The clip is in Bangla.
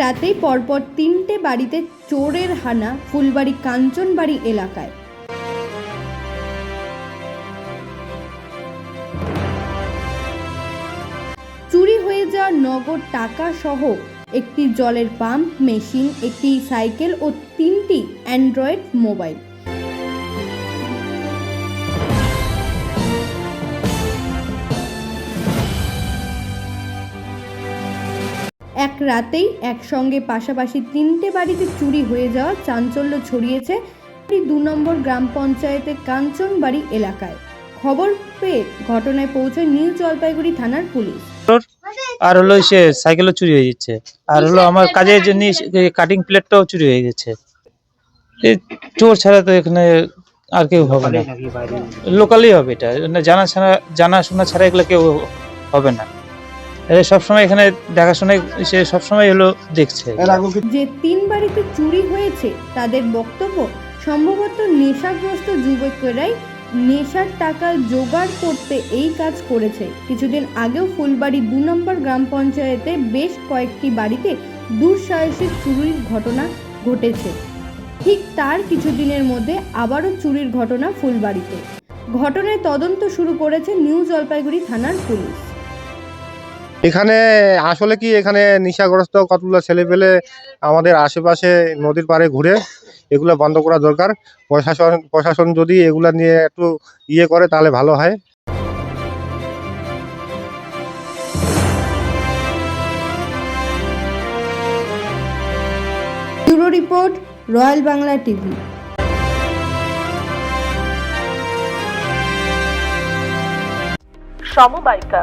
রাতেই পরপর তিনটে বাড়িতে চোরের হানা ফুলবাড়ি কাঞ্চনবাড়ি এলাকায়। চুরি হয়ে যাওয়া নগদ টাকা সহ একটি জলের পাম্প, মেশিন, একটি সাইকেল ও তিনটি অ্যান্ড্রয়েড মোবাইল। এক রাতেই একসঙ্গে পাশাপাশি তিনটে বাড়িতে চুরি হয়ে যাওয়া চাঞ্চল্য ছড়িয়েছে এই দু নম্বর গ্রাম পঞ্চায়েতের কাঞ্চনবাড়ি এলাকায়। খবর পেয়ে ঘটনায় পৌঁছয় নিউ জলপাইগুড়ি থানার পুলিশ। আর হলো সে সাইকেলও চুরি হয়ে যাচ্ছে। আর হলো আমার কাজের জন্য কাটিং প্লেটটাও চুরি হয়ে গেছে এই চোর ছাড়া তো এখানে আর কেউ হবে না। লোকালই হবে এটা। জানা ছাড়া জানাশোনা ছাড়া এগুলো কেউ হবে না। এরা সবসময় এখানে দেখাশোনায় সে সবসময় হলো দেখছে। যে তিন বাড়িতে চুরি হয়েছে তাদের বক্তব্য সম্ভবত নেশাগ্রস্ত যুবকেরাই নেশার টাকা জোগাড় করতে এই কাজ করেছে। কিছুদিন আগেও ফুলবাড়ি দু নম্বর গ্রাম পঞ্চায়েতে বেশ কয়েকটি বাড়িতে দুঃসাহসিক চুরির ঘটনা ঘটেছে। ঠিক তার কিছুদিনের মধ্যে আবারও চুরির ঘটনা ফুলবাড়িতে। ঘটনায় তদন্ত শুরু করেছে নিউ জলপাইগুড়ি থানার পুলিশ। এখানে আসলে কি এখানে নেশাগ্রস্ত কতগুলো ছেলে পেলে আমাদের আশেপাশে নদীর পাড়ে ঘুরে এগুলো বন্ধ করা দরকার? প্রশাসন প্রশাসন যদি এগুলা নিয়ে একটু ইয়ে করে তাহলে ভালো হয়। Bureau report royal Bangla TV. সমবায়িকা